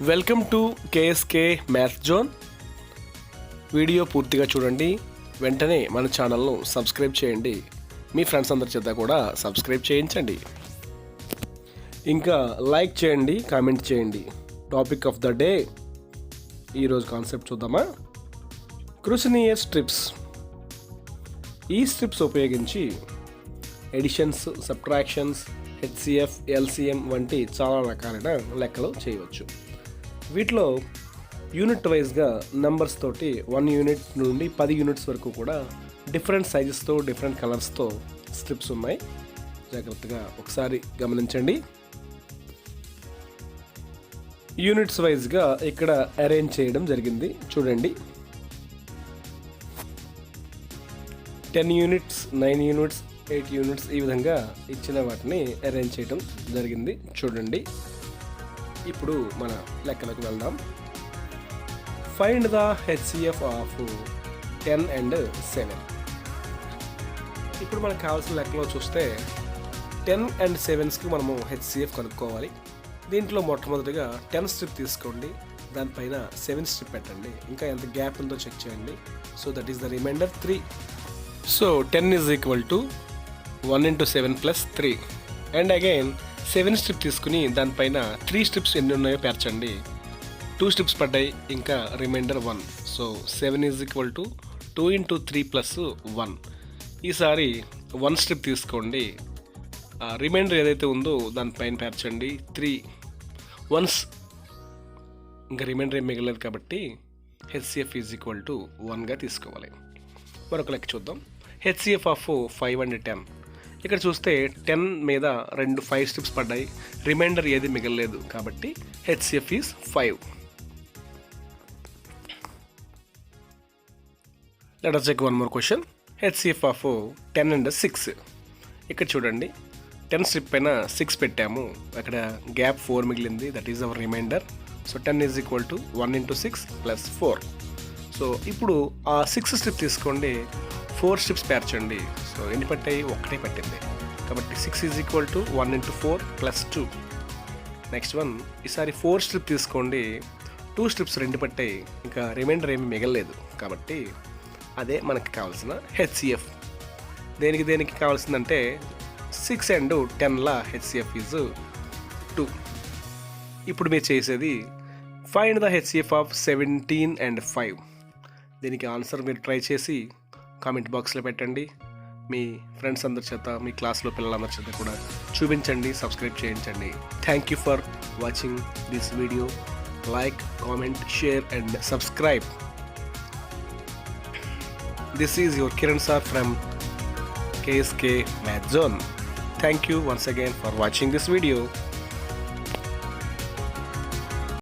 Welcome to KSK math zone. Video పూర్తిగా చూడండి. వెంటనే మన ఛానల్ను సబ్స్క్రైబ్ చేయండి. మీ ఫ్రెండ్స్ అందరి చేత కూడా సబ్స్క్రైబ్ చేయించండి. ఇంకా లైక్ చేయండి కామెంట్ చేయండి. Topic of the day. ఈరోజు కాన్సెప్ట్ చూద్దామా? Cuisenaire strips. ఈ స్ట్రిప్స్ ఉపయోగించి ఎడిషన్స్ సబ్ట్రాక్షన్స్ హెచ్సిఎఫ్ ఎల్సిఎం వంటి చాలా రకాలైన లెక్కలు చేయవచ్చు. వీటిలో యూనిట్ వైజ్గా నెంబర్స్ తోటి వన్ యూనిట్ నుండి పది యూనిట్స్ వరకు కూడా డిఫరెంట్ సైజెస్తో డిఫరెంట్ కలర్స్తో స్ట్రిప్స్ ఉన్నాయి. జాగ్రత్తగా ఒకసారి గమనించండి. యూనిట్స్ వైజ్గా ఇక్కడ అరేంజ్ చేయడం జరిగింది. చూడండి. Ten units nine units eight units ఈ విధంగా ఇచ్చిన వాటిని అరేంజ్ చేయడం జరిగింది. చూడండి. ఇప్పుడు మన లెక్కలకు వెళ్దాం. Find the HCF of ten and seven ఇప్పుడు మనకు కావాల్సిన లెక్కలో చూస్తే టెన్ అండ్ సెవెన్స్కి మనము హెచ్సిఎఫ్ కనుక్కోవాలి. దీంట్లో మొట్టమొదటిగా టెన్ స్ట్రిప్ తీసుకోండి. దానిపైన సెవెన్ స్ట్రిప్ పెట్టండి. ఇంకా ఎంత గ్యాప్ ఉందో చెక్ చేయండి. So that is the remainder three so ten is equal to one into seven plus three and again seven strip తీసుకుని దానిపైన త్రీ స్ట్రిప్స్ ఎన్ని ఉన్నాయో పేర్చండి. టూ స్ట్రిప్స్ పడ్డాయి ఇంకా remainder one. So seven is equal to two into three plus one. ఈసారి one strip తీసుకోండి. Remainder ఏదైతే ఉందో దానిపైన పేర్చండి. త్రీ. వన్స్ ఇంకా రిమైండర్ ఏం మిగలేదు కాబట్టి హెచ్సిఎఫ్ ఈజ్ ఈక్వల్ టు వన్గా తీసుకోవాలి. మరొక లెక్క చూద్దాం. HCF of five and ten. ఇక్కడ చూస్తే టెన్ మీద రెండు ఫైవ్ స్టిప్స్ పడ్డాయి. రిమైండర్ ఏది మిగలలేదు కాబట్టి HCF is five let check one more question HCF of ten and six ఇక్కడ చూడండి. టెన్ స్ట్రిప్ పైన సిక్స్ పెట్టాము. అక్కడ గ్యాప్ ఫోర్ మిగిలింది. That is our remainder so ten is equal to one into six plus four so ఇప్పుడు ఆ six strip తీసుకోండి. Four strips పేర్చండి సో ఎన్ని పట్టాయి ఒకటే పట్టింది. కాబట్టి six is equal to one into four plus two. Next one ఈసారి ఫోర్ స్ట్రిప్ తీసుకోండి. టూ స్ట్రిప్స్ రెండు పట్టాయి. ఇంకా రిమైండర్ ఏమీ మిగలలేదు. కాబట్టి అదే మనకి కావాల్సిన హెచ్సిఎఫ్. దేనికి దేనికి కావాల్సిందంటే సిక్స్ అండ్ టెన్లా హెచ్సిఎఫ్ ఈజ్ టూ. ఇప్పుడు మీరు చేసేది find the HCF of seventeen and five. దీనికి ఆన్సర్ మీరు ట్రై చేసి కామెంట్ బాక్స్లో పెట్టండి. మీ ఫ్రెండ్స్ అందరి చేత మీ క్లాస్లో పిల్లలందరి చేత కూడా చూపించండి సబ్స్క్రైబ్ చేయించండి. Thank you for watching this video like comment share and subscribe this is your Kiran sir from KSK math zone thank you once again for watching this video